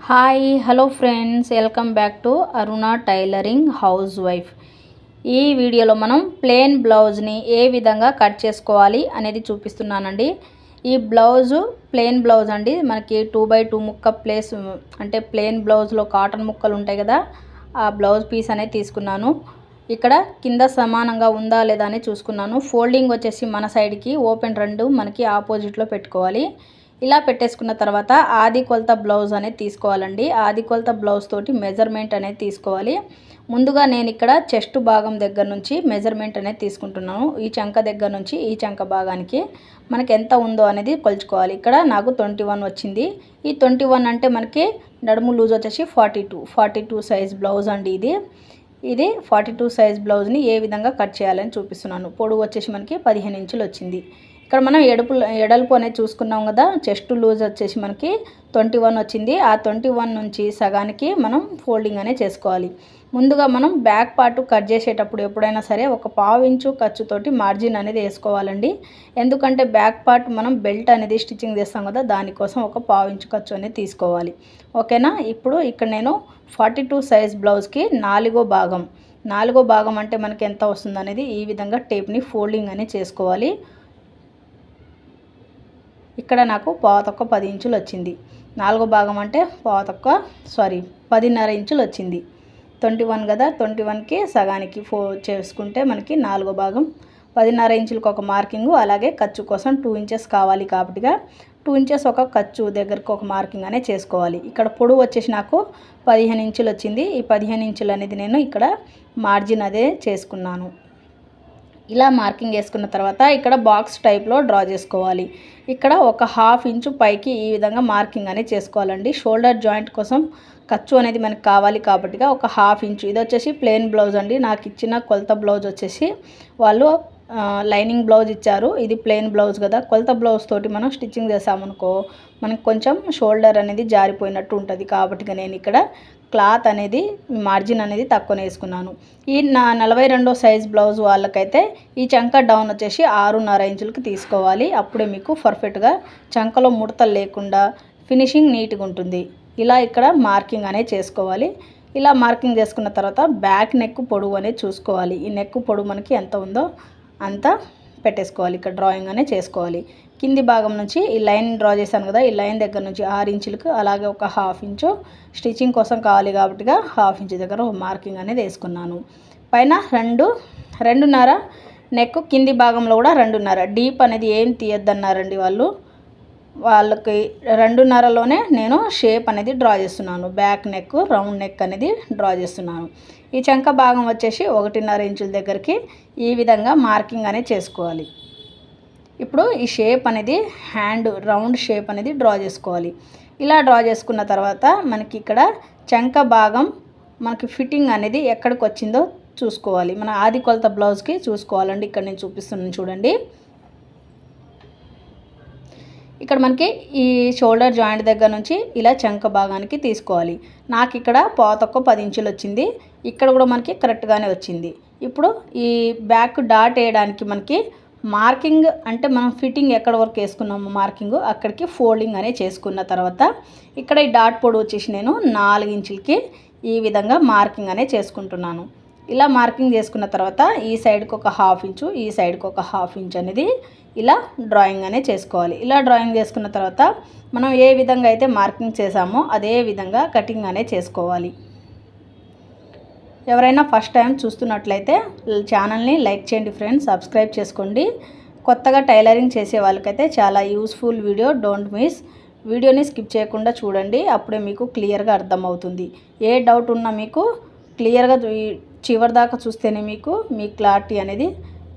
Hi hello friends welcome back to Aruna tailoring house wife. ఈ వీడియోలో మనం plain బ్లౌజ్ని ఏ విధంగా కట్ చేసుకోవాలి అనేది చూపిస్తున్నానండి. ఈ బ్లౌజు ప్లెయిన్ బ్లౌజ్ అండి. మనకి టూ బై టూ ముక్క ప్లేస్ అంటే ప్లెయిన్ బ్లౌజ్లో కాటన్ ముక్కలు ఉంటాయి కదా ఆ బ్లౌజ్ పీస్ అనేది తీసుకున్నాను. ఇక్కడ కింద సమానంగా ఉందా లేదా అని చూసుకున్నాను. ఫోల్డింగ్ వచ్చేసి మన సైడ్కి ఓపెన్ రెండు మనకి ఆపోజిట్లో పెట్టుకోవాలి. ఇలా పెట్టేసుకున్న తర్వాత ఆది కొలత బ్లౌజ్ అనేది తీసుకోవాలండి. ఆది కొలత బ్లౌజ్ తోటి మెజర్మెంట్ అనేది తీసుకోవాలి. ముందుగా నేను ఇక్కడ చెస్ట్ భాగం దగ్గర నుంచి మెజర్మెంట్ అనేది తీసుకుంటున్నాను. ఈ చంక దగ్గర నుంచి ఈ చంక భాగానికి మనకి ఎంత ఉందో అనేది కొలుచుకోవాలి. ఇక్కడ నాకు ట్వంటీ వన్ వచ్చింది. ఈ ట్వంటీ వన్ అంటే మనకి నడుము లూజ్ వచ్చేసి forty two forty two size blouse అండి ఇది. ఇది ఫార్టీ టూ సైజ్ బ్లౌజ్ని ఏ విధంగా కట్ చేయాలని చూపిస్తున్నాను. పొడవు వచ్చేసి మనకి పదిహేను ఇంచులు వచ్చింది. ఇక్కడ మనం ఎడుపు ఎడల్పు అనేది చూసుకున్నాం కదా చెస్ట్ లూజ్ వచ్చేసి మనకి ట్వంటీ వన్ వచ్చింది. ఆ ట్వంటీ వన్ నుంచి సగానికి మనం ఫోల్డింగ్ అనేది చేసుకోవాలి. ముందుగా మనం బ్యాక్ పార్ట్ కట్ చేసేటప్పుడు ఎప్పుడైనా సరే ఒక పావు ఇంచు ఖర్చుతోటి మార్జిన్ అనేది వేసుకోవాలండి. ఎందుకంటే బ్యాక్ పార్ట్ మనం బెల్ట్ అనేది స్టిచ్చింగ్ చేస్తాం కదా దానికోసం ఒక పావు ఇంచు ఖర్చు అనేది తీసుకోవాలి. ఓకేనా? ఇప్పుడు ఇక్కడ నేను ఫార్టీ టూ సైజ్ బ్లౌజ్కి నాలుగో భాగం. నాలుగో భాగం అంటే మనకి ఎంత వస్తుంది అనేది ఈ విధంగా టేప్ని ఫోల్డింగ్ అనేది చేసుకోవాలి. ఇక్కడ నాకు పావతొక్క పది ఇంచులు వచ్చింది. నాలుగో భాగం అంటే పావతొక్క సారీ పదిన్నర ఇంచులు వచ్చింది. ట్వంటీ వన్ కదా ట్వంటీ వన్కి సగానికి ఫో చేసుకుంటే మనకి నాలుగో భాగం. పదిన్నర ఇంచులకు ఒక మార్కింగ్ అలాగే ఖర్చు కోసం టూ ఇంచెస్ కావాలి కాబట్టిగా టూ ఇంచెస్ ఒక ఖర్చు దగ్గరకు ఒక మార్కింగ్ అనే చేసుకోవాలి. ఇక్కడ పొడవు వచ్చేసి నాకు పదిహేను ఇంచులు వచ్చింది. ఈ పదిహేను ఇంచులు అనేది నేను ఇక్కడ మార్జిన్ అదే చేసుకున్నాను. ఇలా మార్కింగ్ వేసుకున్న తర్వాత ఇక్కడ బాక్స్ టైప్లో డ్రా చేసుకోవాలి. ఇక్కడ ఒక హాఫ్ ఇంచు పైకి ఈ విధంగా మార్కింగ్ అనేది చేసుకోవాలండి. షోల్డర్ జాయింట్ కోసం ఖర్చు అనేది మనకు కావాలి కాబట్టిగా ఒక హాఫ్ ఇంచు. ఇది వచ్చేసి ప్లెయిన్ బ్లౌజ్ అండి. నాకు ఇచ్చిన కొలత బ్లౌజ్ వచ్చేసి వాళ్ళు లైనింగ్ బ్లౌజ్ ఇచ్చారు. ఇది ప్లెయిన్ బ్లౌజ్ కదా. కొలత బ్లౌజ్ తోటి మనం స్టిచ్చింగ్ చేసామనుకో మనకు కొంచెం షోల్డర్ అనేది జారిపోయినట్టు ఉంటుంది. కాబట్టి నేను ఇక్కడ క్లాత్ అనేది మార్జిన్ అనేది తక్కువ వేసుకున్నాను. ఈ నా నలభై రెండో సైజ్ బ్లౌజ్ వాళ్ళకైతే ఈ చంక డౌన్ వచ్చేసి ఆరున్నర ఇంచులకి తీసుకోవాలి. అప్పుడే మీకు పర్ఫెక్ట్గా చంకలో ముడతలు లేకుండా ఫినిషింగ్ నీట్గా ఉంటుంది. ఇలా ఇక్కడ మార్కింగ్ అనేది చేసుకోవాలి. ఇలా మార్కింగ్ చేసుకున్న తర్వాత బ్యాక్ నెక్ పొడవు అనేది చూసుకోవాలి. ఈ నెక్ పొడవు మనకి ఎంత ఉందో అంతా పెట్టేసుకోవాలి. ఇక్కడ డ్రాయింగ్ అనేది చేసుకోవాలి. కింది భాగం నుంచి ఈ లైన్ డ్రా చేశాను కదా ఈ లైన్ దగ్గర నుంచి ఆరు ఇంచులకు అలాగే ఒక హాఫ్ ఇంచు స్టిచ్చింగ్ కోసం కావాలి కాబట్టిగా హాఫ్ ఇంచు దగ్గర మార్కింగ్ అనేది వేసుకున్నాను. పైన రెండు రెండున్నర నెక్ కింది భాగంలో కూడా రెండున్నర. డీప్ అనేది ఏం తీయద్దన్నారండి వాళ్ళు. వాళ్ళకి రెండున్నరలోనే నేను షేప్ అనేది డ్రా చేస్తున్నాను. బ్యాక్ నెక్ రౌండ్ నెక్ అనేది డ్రా చేస్తున్నాను. ఈ చంక భాగం వచ్చేసి ఒకటిన్నర ఇంచుల దగ్గరికి ఈ విధంగా మార్కింగ్ అనేది చేసుకోవాలి. ఇప్పుడు ఈ షేప్ అనేది హ్యాండ్ రౌండ్ షేప్ అనేది డ్రా చేసుకోవాలి. ఇలా డ్రా చేసుకున్న తర్వాత మనకి ఇక్కడ చంక భాగం మనకి ఫిట్టింగ్ అనేది ఎక్కడికి వచ్చిందో చూసుకోవాలి. మన ఆది కొలత బ్లౌజ్కి చూసుకోవాలండి. ఇక్కడ నేను చూపిస్తున్నాను చూడండి. ఇక్కడ మనకి ఈ షోల్డర్ జాయింట్ దగ్గర నుంచి ఇలా చంక భాగానికి తీసుకోవాలి. నాకు ఇక్కడ పోతొక్క పది ఇంచులు వచ్చింది. ఇక్కడ కూడా మనకి కరెక్ట్గానే వచ్చింది. ఇప్పుడు ఈ బ్యాక్ డాట్ వేయడానికి మనకి మార్కింగ్ అంటే మనం ఫిట్టింగ్ ఎక్కడ వరకు వేసుకున్నాము మార్కింగ్ అక్కడికి ఫోల్డింగ్ అనేది చేసుకున్న తర్వాత ఇక్కడ ఈ డాట్ పొడి వచ్చేసి నేను నాలుగు ఇంచులకి ఈ విధంగా మార్కింగ్ అనేది చేసుకుంటున్నాను. ఇలా మార్కింగ్ చేసుకున్న తర్వాత ఈ సైడ్కి ఒక హాఫ్ ఇంచు ఈ సైడ్కి ఒక హాఫ్ ఇంచ్ అనేది ఇలా డ్రాయింగ్ అనేది చేసుకోవాలి. ఇలా డ్రాయింగ్ చేసుకున్న తర్వాత మనం ఏ విధంగా అయితే మార్కింగ్ చేసామో అదే విధంగా కటింగ్ అనేది చేసుకోవాలి. ఎవరైనా ఫస్ట్ టైం చూస్తున్నట్లయితే ఛానల్ని లైక్ చేయండి ఫ్రెండ్స్ సబ్స్క్రైబ్ చేసుకోండి. కొత్తగా టైలరింగ్ చేసే వాళ్ళకైతే చాలా యూస్ఫుల్ వీడియో డోంట్ మిస్. వీడియోని స్కిప్ చేయకుండా చూడండి అప్పుడే మీకు క్లియర్గా అర్థమవుతుంది. ఏ డౌట్ ఉన్నా మీకు క్లియర్గా చివరి దాకా చూస్తేనే మీకు మీ క్లారిటీ అనేది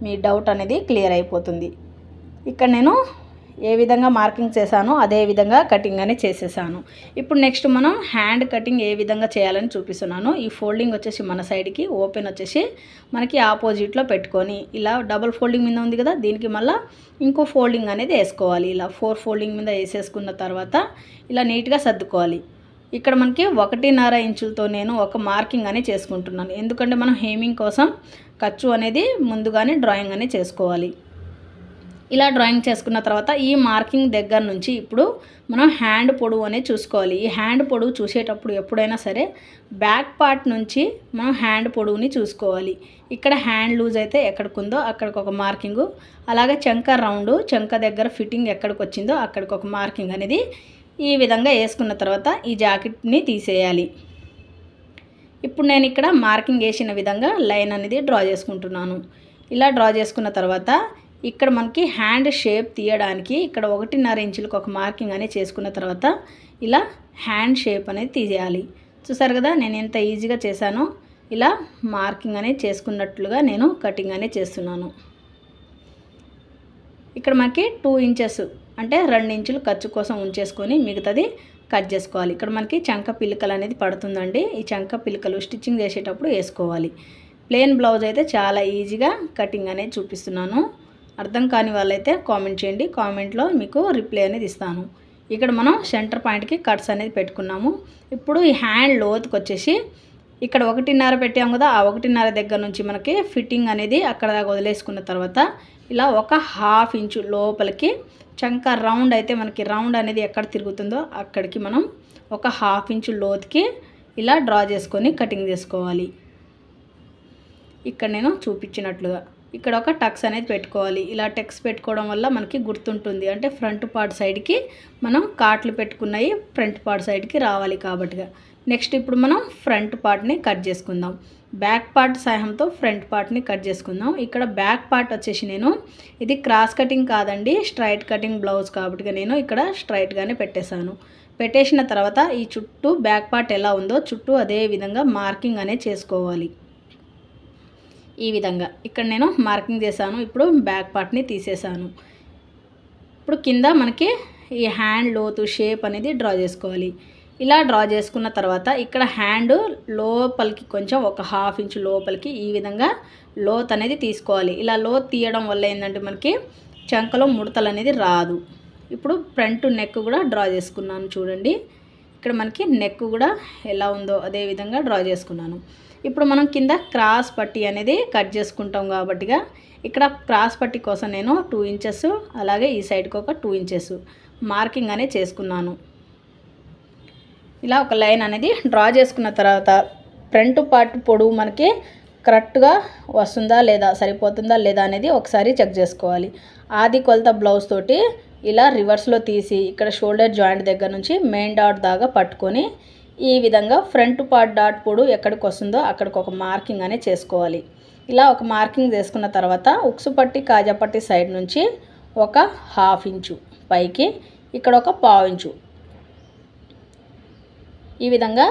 మీ డౌట్ అనేది క్లియర్ అయిపోతుంది. ఇక్కడ నేను ఏ విధంగా మార్కింగ్ చేశానో అదే విధంగా కటింగ్ అని చేసేసాను. ఇప్పుడు నెక్స్ట్ మనం హ్యాండ్ కటింగ్ ఏ విధంగా చేయాలని చూపిస్తున్నాను. ఈ ఫోల్డింగ్ వచ్చేసి మన సైడ్కి ఓపెన్ వచ్చేసి మనకి ఆపోజిట్లో పెట్టుకొని ఇలా డబుల్ ఫోల్డింగ్ మీద ఉంది కదా దీనికి మళ్ళీ ఇంకో ఫోల్డింగ్ అనేది వేసుకోవాలి. ఇలా ఫోర్ ఫోల్డింగ్ మీద వేసేసుకున్న తర్వాత ఇలా నీట్గా సర్దుకోవాలి. ఇక్కడ మనకి ఒకటిన్నర ఇంచులతో నేను ఒక మార్కింగ్ అని చేసుకుంటున్నాను. ఎందుకంటే మనం హేమింగ్ కోసం ఖర్చు అనేది ముందుగానే డ్రాయింగ్ అనేది చేసుకోవాలి. ఇలా డ్రాయింగ్ చేసుకున్న తర్వాత ఈ మార్కింగ్ దగ్గర నుంచి ఇప్పుడు మనం హ్యాండ్ పొడవు అనేది చూసుకోవాలి. ఈ హ్యాండ్ పొడవు చూసేటప్పుడు ఎప్పుడైనా సరే బ్యాక్ పార్ట్ నుంచి మనం హ్యాండ్ పొడవుని చూసుకోవాలి. ఇక్కడ హ్యాండ్ లూజ్ అయితే ఎక్కడికి ఉందో అక్కడికి ఒక మార్కింగు అలాగే చంక రౌండ్ చంక దగ్గర ఫిట్టింగ్ ఎక్కడికి వచ్చిందో అక్కడికి ఒక మార్కింగ్ అనేది ఈ విధంగా వేసుకున్న తర్వాత ఈ జాకెట్ని తీసేయాలి. ఇప్పుడు నేను ఇక్కడ మార్కింగ్ వేసిన విధంగా లైన్ అనేది డ్రా చేసుకుంటున్నాను. ఇలా డ్రా చేసుకున్న తర్వాత ఇక్కడ మనకి హ్యాండ్ షేప్ తీయడానికి ఇక్కడ ఒకటిన్నర ఇంచులకు ఒక మార్కింగ్ అనేది చేసుకున్న తర్వాత ఇలా హ్యాండ్ షేప్ అనేది తీసేయాలి. చూసారు కదా నేను ఎంత ఈజీగా చేశానో ఇలా మార్కింగ్ అనేది చేసుకున్నట్లుగా నేను కటింగ్ అనేది చేస్తున్నాను. ఇక్కడ మనకి టూ ఇంచెస్ అంటే రెండు ఇంచులు ఖర్చు కోసం ఉంచేసుకొని మిగతాది కట్ చేసుకోవాలి. ఇక్కడ మనకి చంక పిలకలు అనేది పడుతుందండి. ఈ చంక పిలకలు స్టిచ్చింగ్ చేసేటప్పుడు వేసుకోవాలి. ప్లెయిన్ బ్లౌజ్ అయితే చాలా ఈజీగా కటింగ్ అనేది చూపిస్తున్నాను. అర్థం కాని వాళ్ళైతే కామెంట్ చేయండి. కామెంట్లో మీకు రిప్లై అనేది ఇస్తాను. ఇక్కడ మనం సెంటర్ పాయింట్కి కట్స్ అనేది పెట్టుకున్నాము. ఇప్పుడు ఈ హ్యాండ్ లోతుకు వచ్చేసి ఇక్కడ ఒకటిన్నర పెట్టాము కదా ఆ ఒకటిన్నర దగ్గర నుంచి మనకి ఫిట్టింగ్ అనేది అక్కడ దాకా వదిలేసుకున్న తర్వాత ఇలా ఒక హాఫ్ ఇంచు లోపలికి చంక రౌండ్ అయితే మనకి రౌండ్ అనేది ఎక్కడ తిరుగుతుందో అక్కడికి మనం ఒక హాఫ్ ఇంచు లోతుకి ఇలా డ్రా చేసుకొని కటింగ్ చేసుకోవాలి. ఇక్కడ నేను చూపించినట్లుగా ఇక్కడ ఒక టక్స్ అనేది పెట్టుకోవాలి. ఇలా టెక్స్ పెట్టుకోవడం వల్ల మనకి గుర్తుంటుంది. అంటే ఫ్రంట్ పార్ట్ సైడ్కి మనం కాట్లు పెట్టుకున్నాయి ఫ్రంట్ పార్ట్ సైడ్కి రావాలి కాబట్టిగా. నెక్స్ట్ ఇప్పుడు మనం ఫ్రంట్ పార్ట్ని కట్ చేసుకుందాం. బ్యాక్ పార్ట్ సహాయంతో ఫ్రంట్ పార్ట్ని కట్ చేసుకుందాం. ఇక్కడ బ్యాక్ పార్ట్ వచ్చేసి నేను ఇది క్రాస్ కటింగ్ కాదండి స్ట్రైట్ కటింగ్ బ్లౌజ్ కాబట్టి నేను ఇక్కడ స్ట్రైట్గానే పెట్టేశాను. పెట్టేసిన తర్వాత ఈ చుట్టూ బ్యాక్ పార్ట్ ఎలా ఉందో చుట్టూ అదే విధంగా మార్కింగ్ అనేది చేసుకోవాలి. ఈ విధంగా ఇక్కడ నేను మార్కింగ్ చేశాను ఇప్పుడు బ్యాక్ పార్ట్ని తీసేసాను ఇప్పుడు కింద మనకి ఈ హ్యాండ్ లోతు షేప్ అనేది డ్రా చేసుకోవాలి. ఇలా డ్రా చేసుకున్న తర్వాత ఇక్కడ హ్యాండ్ లోపలికి కొంచెం ఒక హాఫ్ ఇంచ్ లోపలికి ఈ విధంగా లోత్ అనేది తీసుకోవాలి. ఇలా లోత్ తీయడం వల్ల ఏంటంటే మనకి చంకలో ముడతలు అనేది రాదు. ఇప్పుడు ఫ్రంట్ నెక్ కూడా డ్రా చేసుకున్నాను చూడండి. ఇక్కడ మనకి నెక్ కూడా ఎలా ఉందో అదే విధంగా డ్రా చేసుకున్నాను. ఇప్పుడు మనం కింద క్రాస్ పట్టి అనేది కట్ చేసుకుంటాం కాబట్టిగా ఇక్కడ క్రాస్ పట్టి కోసం నేను టూ ఇంచెస్ అలాగే ఈ సైడ్కి ఒక టూ ఇంచెస్ మార్కింగ్ అనేది చేసుకున్నాను. ఇలా ఒక లైన్ అనేది డ్రా చేసుకున్న తర్వాత ఫ్రంట్ పార్ట్ పొడవు మనకి కరెక్ట్గా వస్తుందా లేదా సరిపోతుందా లేదా అనేది ఒకసారి చెక్ చేసుకోవాలి. ఆది కొలత బ్లౌజ్ తోటి ఇలా రివర్స్లో తీసి ఇక్కడ షోల్డర్ జాయింట్ దగ్గర నుంచి మెయిన్ డాట్ దాకా పట్టుకొని ఈ విధంగా ఫ్రంట్ పార్ట్ డాట్ పొడు ఎక్కడికి వస్తుందో అక్కడికి ఒక మార్కింగ్ అనేది చేసుకోవాలి. ఇలా ఒక మార్కింగ్ చేసుకున్న తర్వాత ఉక్సు పట్టి కాజాపట్టి సైడ్ నుంచి ఒక హాఫ్ ఇంచు పైకి ఇక్కడ ఒక పావు ఇంచు ఈ విధంగా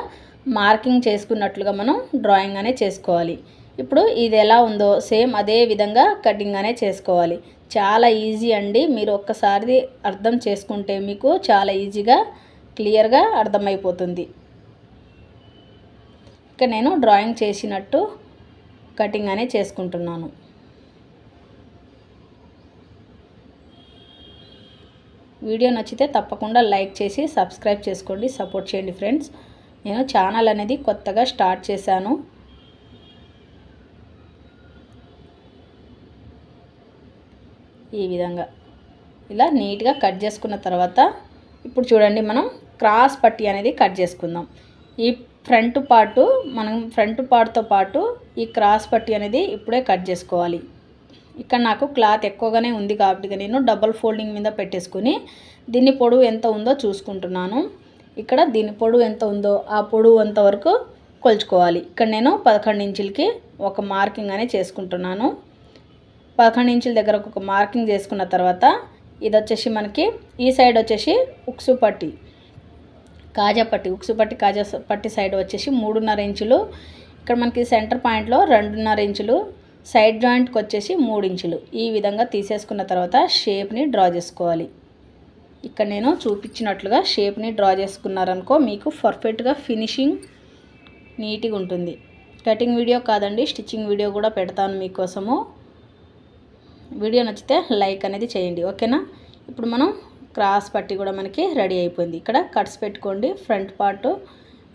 మార్కింగ్ చేసుకున్నట్లుగా మనం డ్రాయింగ్ అనే చేసుకోవాలి. ఇప్పుడు ఇది ఎలా ఉందో సేమ్ అదే విధంగా కటింగ్ అనే చేసుకోవాలి. చాలా ఈజీ అండి. మీరు ఒక్కసారి అర్థం చేసుకుంటే మీకు చాలా ఈజీగా క్లియర్గా అర్థమైపోతుంది. ఇక నేను డ్రాయింగ్ చేసినట్టు కటింగ్ అనే చేసుకుంటున్నాను. వీడియో నచ్చితే తప్పకుండా లైక్ చేసి సబ్స్క్రైబ్ చేసుకోండి సపోర్ట్ చేయండి ఫ్రెండ్స్. నేను ఛానల్ అనేది కొత్తగా స్టార్ట్ చేశాను. ఈ విధంగా. ఇలా నీట్గా కట్ చేసుకున్న తర్వాత ఇప్పుడు చూడండి మనం క్రాస్ పట్టి అనేది కట్ చేసుకుందాం. ఈ ఫ్రంట్ పార్టు మనం ఫ్రంట్ పార్ట్తో పాటు ఈ క్రాస్ పట్టి అనేది ఇప్పుడే కట్ చేసుకోవాలి. ఇక్కడ నాకు క్లాత్ ఎక్కువగానే ఉంది కాబట్టి నేను డబల్ ఫోల్డింగ్ మీద పెట్టేసుకుని దీన్ని పొడవు ఎంత ఉందో చూసుకుంటున్నాను. ఇక్కడ దీని పొడవు ఎంత ఉందో ఆ పొడవు అంతవరకు కొలుచుకోవాలి. ఇక్కడ నేను పదకొండు ఇంచులకి ఒక మార్కింగ్ అనేది చేసుకుంటున్నాను. పదకొండు ఇంచుల దగ్గర ఒక మార్కింగ్ చేసుకున్న తర్వాత ఇది వచ్చేసి మనకి ఈ సైడ్ వచ్చేసి ఉక్సు పట్టి కాజా పట్టి ఉక్సు పట్టి కాజా పట్టి సైడ్ వచ్చేసి మూడున్నర ఇంచులు. ఇక్కడ మనకి సెంటర్ పాయింట్లో రెండున్నర ఇంచులు సైడ్ జాయింట్కి వచ్చేసి మూడు ఇంచులు. ఈ విధంగా తీసేసుకున్న తర్వాత షేప్ని డ్రా చేసుకోవాలి. ఇక్కడ నేను చూపించినట్లుగా షేప్ని డ్రా చేసుకున్నారనుకో మీకు పర్ఫెక్ట్గా ఫినిషింగ్ నీట్గా ఉంటుంది. కటింగ్ వీడియో కాదండి స్టిచ్చింగ్ వీడియో కూడా పెడతాను మీకోసము. వీడియో నచ్చితే లైక్ అనేది చేయండి ఓకేనా? ఇప్పుడు మనం క్రాస్ పట్టి కూడా మనకి రెడీ అయిపోయింది. ఇక్కడ కట్స్ పెట్టుకోండి ఫ్రంట్ పార్ట్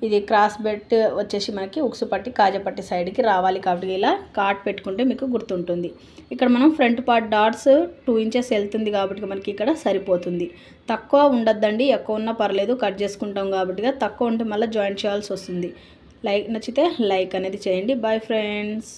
ఇది క్రాస్ బెట్ వచ్చేసి మనకి ఉక్సు పట్టి కాజపట్టి సైడ్కి రావాలి కాబట్టి ఇలా కాట్ పెట్టుకుంటే మీకు గుర్తుంటుంది. ఇక్కడ మనం front part dots two inches వెళ్తుంది కాబట్టి మనకి ఇక్కడ సరిపోతుంది. తక్కువ ఉండద్దండి ఎక్కువ ఉన్నా పర్లేదు కట్ చేసుకుంటాం కాబట్టి తక్కువ ఉంటే మళ్ళీ జాయిన్ చేయాల్సి వస్తుంది. లైక్ నచ్చితే లైక్ అనేది చేయండి. Bye friends.